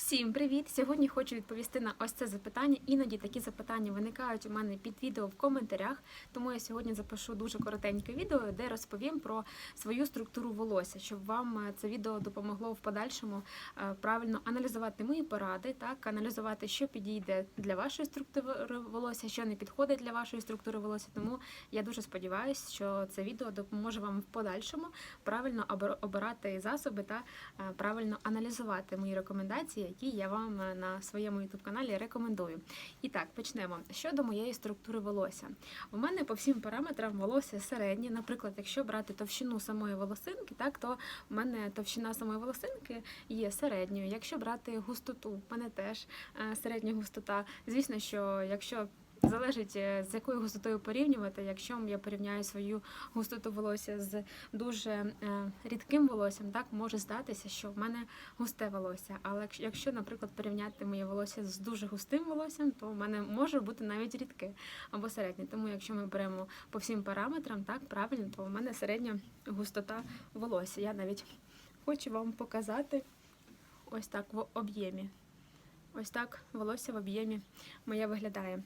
Всім привіт! Сьогодні хочу відповісти на ось це запитання. Іноді такі запитання виникають у мене під відео в коментарях. Тому я сьогодні запишу дуже коротеньке відео, де розповім про свою структуру волосся, щоб вам е, це відео допомогло в подальшому е, правильно аналізувати мої поради, так аналізувати, що підійде для вашої структури волосся, що не підходить для вашої структури волосся. Тому я дуже сподіваюся, що це відео допоможе вам в подальшому правильно обир- обирати засоби та е, правильно аналізувати мої рекомендації, які я вам е, на своєму youtube каналі рекомендую. І так, почнемо. Щодо моєї структури волосся. У мене по всім параметрам волосся середнє. Наприклад, якщо брати товщину самої волосинки, так то в мене товщина самої волосинки є середньою. Якщо брати густоту, в мене теж е, середня густота. Звісно, що якщо Залежить е, з якою густотою порівнювати. Якщо я порівняю свою густоту волосся з дуже е, рідким волоссям, так може здатися, що в мене густе волосся. Але якщо- якщо, наприклад, порівняти моє волосся з дуже густим волоссям, то в мене може бути навіть рідке або середнє. Тому якщо ми беремо по всім параметрам, так правильно, то в мене середня густота волосся. Я навіть хочу вам показати ось так в об'ємі. Ось так волосся в об'ємі моє виглядає.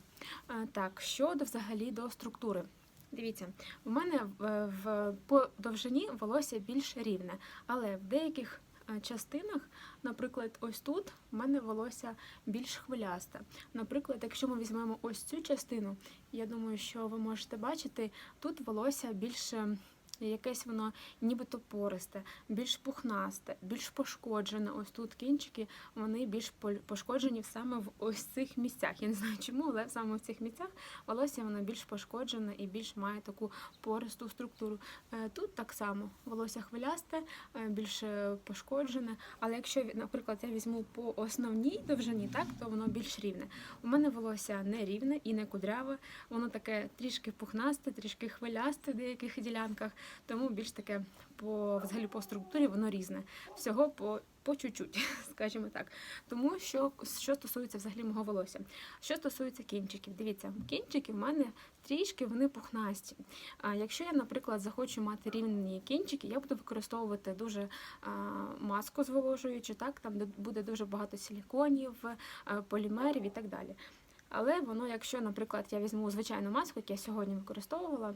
Так, щодо взагалі до структури. Дивіться, у мене в, в по довжині волосся більш рівне, але в деяких е, частинах, наприклад, ось тут в мене волосся більш хвилясте. Наприклад, якщо ми візьмемо ось цю частину, я думаю, що ви можете бачити, тут волосся більше. Якесь воно нібито пористе, більш пухнасте, більш пошкоджене. Ось тут кінчики, вони більш пошкоджені саме в ось цих місцях. Я не знаю чому, але саме в цих місцях волосся воно більш пошкоджене і більш має таку пористу структуру. Е, Тут так само волосся хвилясте, е, більш е, пошкоджене. Але якщо, наприклад, я візьму по основній довжині, так то воно більш рівне. У мене волосся не рівне і не кудряве, воно таке трішки пухнасте, трішки хвилясте в деяких ділянках, тому більш таке по взагалі по структурі воно різне. Всього по, по чуть-чуть, скажімо так. Тому що, що стосується взагалі мого волосся. Що стосується кінчиків, дивіться, кінчики в мене трішки вони пухнасті. А якщо я, наприклад, захочу мати рівні кінчики, я буду використовувати дуже а, маску зволожуючу, так там де буде дуже багато силіконів, а, полімерів і так далі. Але воно, якщо, наприклад, я візьму звичайну маску, яку я сьогодні використовувала,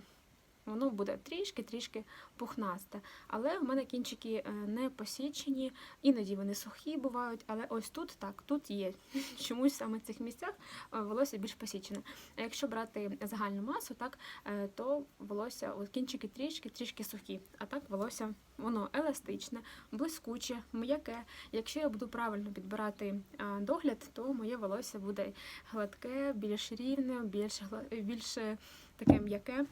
воно буде трішки-трішки пухнасте. Але в мене кінчики е, не посічені, іноді вони сухі бувають, але ось тут так, тут є. Чомусь саме в цих місцях е, волосся більш посічене. А якщо брати загальну масу, так, е, то волосся, кінчики трішки, трішки сухі. А так волосся воно еластичне, блискуче, м'яке. Якщо я буду правильно підбирати догляд, то моє волосся буде гладке, більш рівне, більш, більш таке м'яке.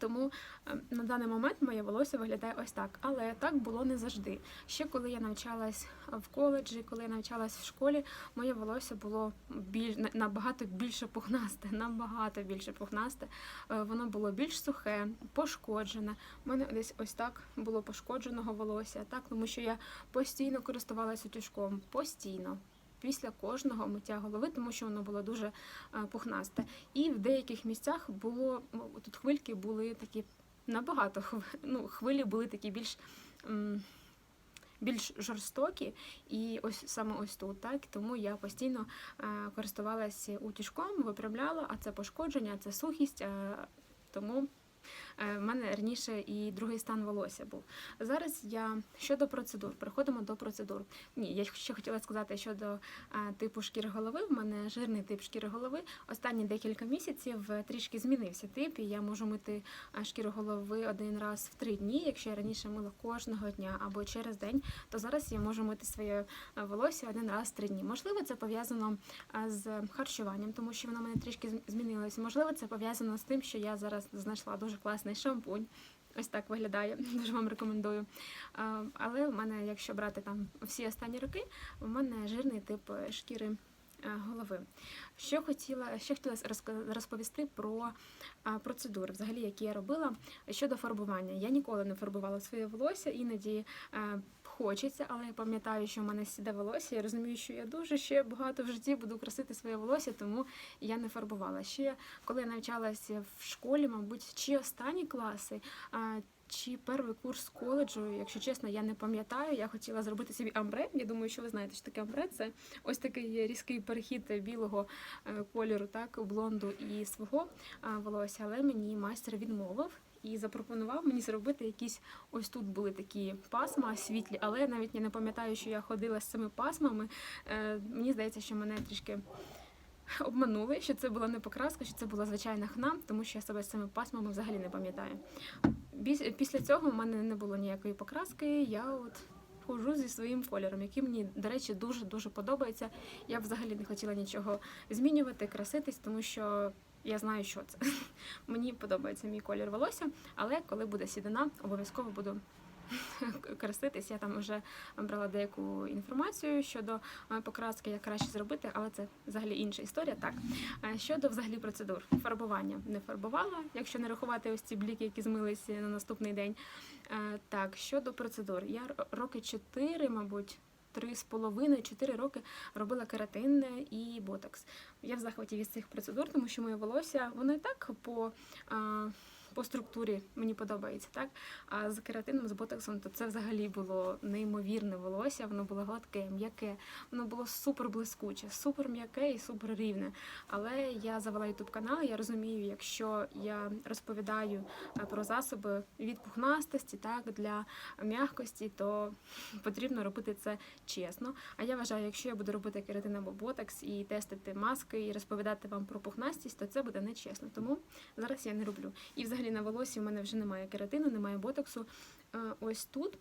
Тому е, на даний момент моє волосся виглядає ось так. Але так було не завжди. Ще коли я навчалась в коледжі, коли я навчалась в школі, моє волосся було біль... набагато більше пухнасте, набагато більше пухнасте. Е, Воно було більш сухе, пошкоджене. У мене десь ось так було пошкодженого волосся, так, тому що я постійно користувалася утюжком, постійно. Після кожного миття голови, тому що воно було дуже е, пухнасте. І в деяких місцях було ну, тут хвильки були такі набагато ну, хвилі були такі більш. Більш жорстокі, і ось саме ось тут, так тому я постійно е, користувалася утюжком, виправляла, а це пошкодження, це сухість. Е, тому в мене раніше і другий стан волосся був. Зараз я щодо процедур, переходимо до процедур. Ні, я ще хотіла сказати щодо е, типу шкіри голови. В мене жирний тип шкіри голови. Останні декілька місяців е, трішки змінився тип, і я можу мити е, шкіру голови один раз в три дні. Якщо я раніше мила кожного дня або через день, то зараз я можу мити своє е, волосся один раз в три дні. Можливо, це пов'язано е, з харчуванням, тому що воно мене трішки зм- змінилось. Можливо, це пов'язано з тим, що я зараз знайшла дуже класний шампунь. Ось так виглядає, дуже вам рекомендую. Але в мене, якщо брати там всі останні роки, в мене жирний тип е, шкіри е, голови. Що хотіла, ще хотіла розповісти про процедури, взагалі, які я робила щодо фарбування. Я ніколи не фарбувала своє волосся, іноді е, хочеться, але я пам'ятаю, що в мене сіде волосся. Я розумію, що я дуже ще багато в житті буду красити своє волосся, тому я не фарбувала. Ще коли я навчалася в школі, мабуть, чи останні класи. Чи перший курс коледжу, якщо чесно, я не пам'ятаю. Я хотіла зробити собі амбре. Я думаю, що ви знаєте, що таке амбре. Це ось такий різкий перехід білого е, кольору, так, блонду і свого волосся. Але мені майстер відмовив і запропонував мені зробити якісь ось тут були такі пасма світлі, але навіть я не пам'ятаю, що я ходила з цими пасмами. Е, Мені здається, що мене трішки. Обманули, що це була не покраска, що це була звичайна хна, тому що я себе з цими пасмами взагалі не пам'ятаю. Після цього в мене не було ніякої покраски. Я от ходжу зі своїм кольором, який мені, до речі, дуже дуже подобається. Я взагалі не хотіла нічого змінювати, краситись, тому що я знаю, що це. Мені подобається мій колір волосся, але коли буде сідина, обов'язково буду краситись. Я там вже брала деяку інформацію щодо е, покраски, як краще зробити, але це взагалі інша історія. Так Е, щодо взагалі процедур фарбування не фарбувала, якщо не рахувати ось ці бліки, які змилися на наступний день. Е, Так, щодо процедур, я роки 4, мабуть. Три з половиною, чотири роки робила кератин і ботокс. Я в захваті від цих процедур, тому що моє волосся, воно і так по, по структурі мені подобається, так? А з кератином, з ботоксом, то це взагалі було неймовірне волосся, воно було гладке, м'яке, воно було супер блискуче, супер м'яке і супер рівне. Але я завела ютуб канал, я розумію, якщо я розповідаю е, про засоби від пухнастості, так, для м'якості, то потрібно робити це чесно. А я вважаю, якщо я буду робити кератин або ботокс і тестити маски і розповідати вам про пухнастість, то це буде нечесно. Тому зараз я не роблю. І взагалі на волосі в мене вже немає кератину, немає ботоксу. Е, Ось тут.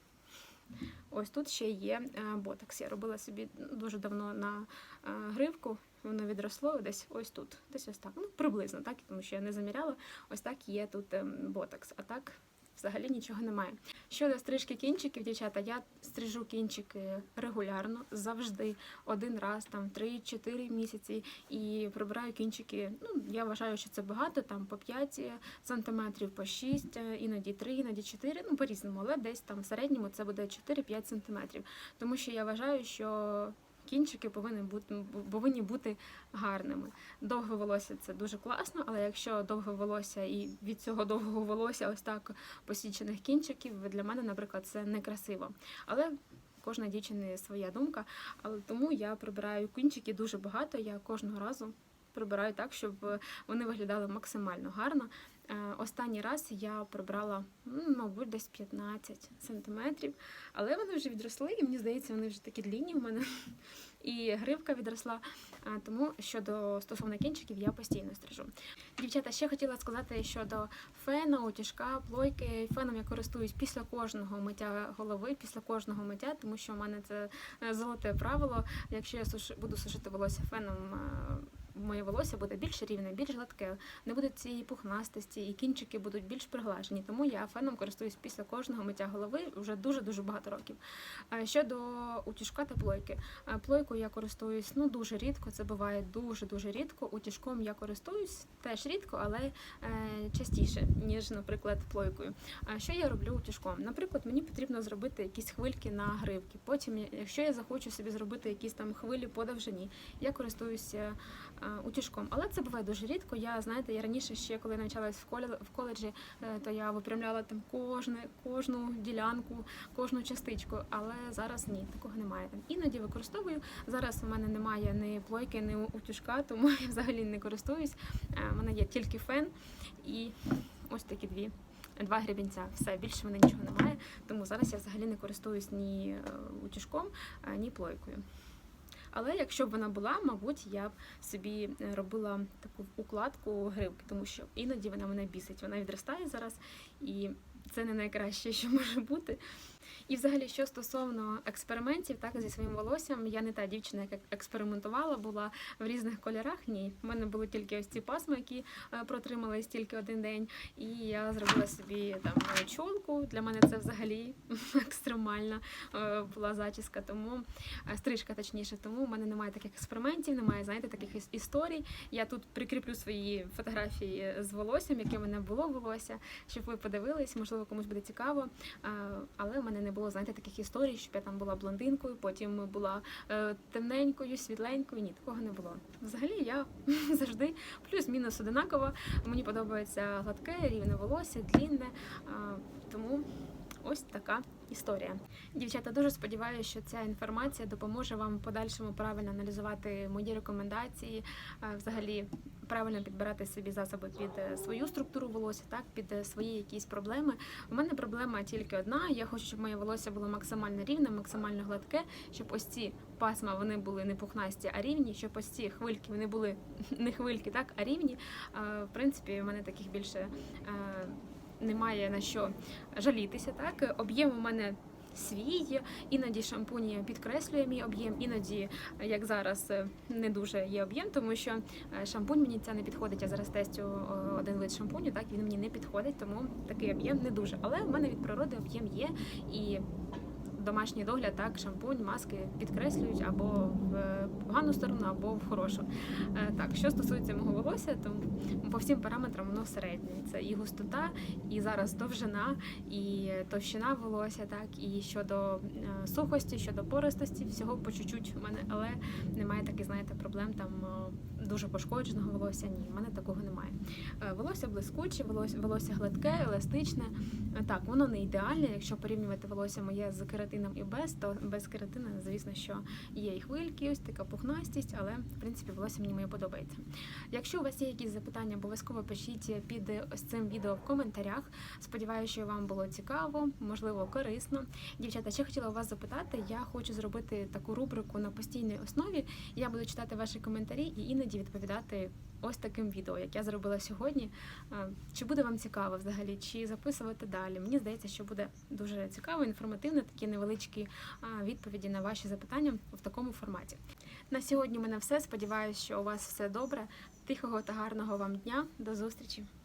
Ось тут ще є е, ботокс. Я робила собі дуже давно на е, гривку. Воно відросло десь ось тут, десь ось так. Ну, приблизно, так, тому що я не заміряла. Ось так є тут ем, ботокс. А так взагалі нічого немає. Щодо стрижки кінчиків, дівчата, я стрижу кінчики регулярно, завжди один раз, там 3-4 місяці, і прибираю кінчики. Ну, я вважаю, що це багато, там по 5 сантиметрів, по 6, е, іноді 3, іноді 4, ну по-різному, але десь там в середньому це буде 4-5 сантиметрів. Тому що я вважаю, що кінчики повинні бути, повинні бути гарними. Довге волосся це дуже класно, але якщо довге волосся і від цього довгого волосся ось так посічених кінчиків, для мене, наприклад, це некрасиво. Але кожна дівчина своя думка. Але тому я прибираю кінчики дуже багато. Я кожного разу прибираю так, щоб вони виглядали максимально гарно. Е, Останній раз я прибрала, мабуть, десь 15 сантиметрів, але вони вже відросли, і мені здається, вони вже такі длінні в мене. І гривка відросла. А, Тому щодо стосовно кінчиків я постійно стрижу. Дівчата, ще хотіла сказати щодо фена, утяжка, плойки. Феном я користуюсь після кожного миття голови, після кожного миття, тому що в мене це е, золоте правило. Якщо я буду сушити волосся феном. Моє волосся буде більш рівне, більш гладке, не буде цієї пухнастості, і кінчики будуть більш приглажені. Тому я феном користуюсь після кожного миття голови вже дуже дуже багато років. Щодо утяжка та плойки, Плойку я користуюсь ну дуже рідко. Це буває дуже дуже рідко. Утяжком я користуюсь теж рідко, але е, частіше ніж, наприклад, плойкою. А що я роблю утяжком? Наприклад, мені потрібно зробити якісь хвильки на гривки. Потім, якщо я захочу собі зробити якісь там хвилі по довжині, я користуюся е, утяжком. Але це буває дуже рідко. Я знаєте, я раніше ще коли навчалась в в коледжі, е, то я випрямляла там кожне, кожну ділянку, кожну частичку. Але зараз ні, такого немає. Там іноді використовую. Зараз у мене немає ні плойки, ні утюжка, тому я взагалі не користуюсь. Е, У мене є тільки фен і ось такі дві. Два гребінця, все більше мене нічого немає. Тому зараз я взагалі не користуюсь ні е, утюжком, е, ні плойкою. Але якщо б вона була, мабуть, я б собі е, робила таку укладку грибки, тому що іноді вона мене бісить. Вона відростає зараз, і це не найкраще, що може бути. І взагалі, що стосовно експериментів, так зі своїм волоссям, я не та дівчина, яка експериментувала, була в різних кольорах. Ні, в мене були тільки ось ці пасми, які е, протримались тільки один день. І я зробила собі там чолку. Для мене це взагалі екстремальна е, була зачіска, тому е, стрижка, точніше. Тому в мене немає таких експериментів, немає, знаєте, таких історій. Я тут прикріплю свої фотографії з волоссям, яке в мене було волосся, щоб ви подивились, можливо, комусь буде цікаво. Але в мене не було було знаєте таких історій, щоб я там була блондинкою, потім була е, темненькою, світленькою. Ні, такого не було. Взагалі я завжди плюс-мінус одинакова. Мені подобається гладке, рівне волосся, длінне. А, тому ось така історія. Дівчата, дуже сподіваюся, що ця інформація допоможе вам подальшому правильно аналізувати мої рекомендації, взагалі правильно підбирати собі засоби під е, свою структуру волосся, так під е, свої якісь проблеми. У мене проблема тільки одна. Я хочу, щоб моє волосся було максимально рівне, максимально гладке, щоб ось ці пасма вони були не пухнасті, а рівні, щоб ось ці хвильки вони були не хвильки, так, а рівні. В принципі, у мене таких більше. е, Немає на що жалітися. Так, об'єм у мене свій, іноді шампунь підкреслює мій об'єм, іноді, як зараз, е, не дуже є об'єм, тому що е, шампунь мені це не підходить. Я зараз тестю один вид шампуню, так він мені не підходить, тому такий об'єм не дуже. Але в мене від природи об'єм є і. Домашній догляд, так, шампунь, маски підкреслюють або в погану сторону, або в хорошу. Е, Так, що стосується мого волосся, то по всім параметрам воно середнє. Це і густота, і зараз довжина, і товщина волосся, так, і щодо е, сухості, щодо пористості, всього по чуть-чуть у мене, але немає таких, знаєте, проблем там е, дуже пошкодженого волосся. Ні, в мене такого немає. Е, Волосся блискуче, волосся, волосся гладке, еластичне. Е, Так, воно не ідеальне. Якщо порівнювати волосся моє з кератином і без, то без кератина, звісно, що є і хвильки, ось така пухнастість, але в принципі волосся мені моє подобається. Якщо у вас є якісь запитання, обов'язково пишіть під ось цим відео в коментарях. Сподіваюся, що вам було цікаво, можливо, корисно. Дівчата, ще хотіла у вас запитати. Я хочу зробити таку рубрику на постійній основі. Я буду читати ваші коментарі і іноді відповідати ось таким відео, як я зробила сьогодні. Е, Чи буде вам цікаво взагалі, чи записувати далі? Мені здається, що буде дуже цікаво, інформативно, такі невеличкі відповіді на ваші запитання в такому форматі. На сьогодні в мене все. Сподіваюся, що у вас все добре. Тихого та гарного вам дня. До зустрічі!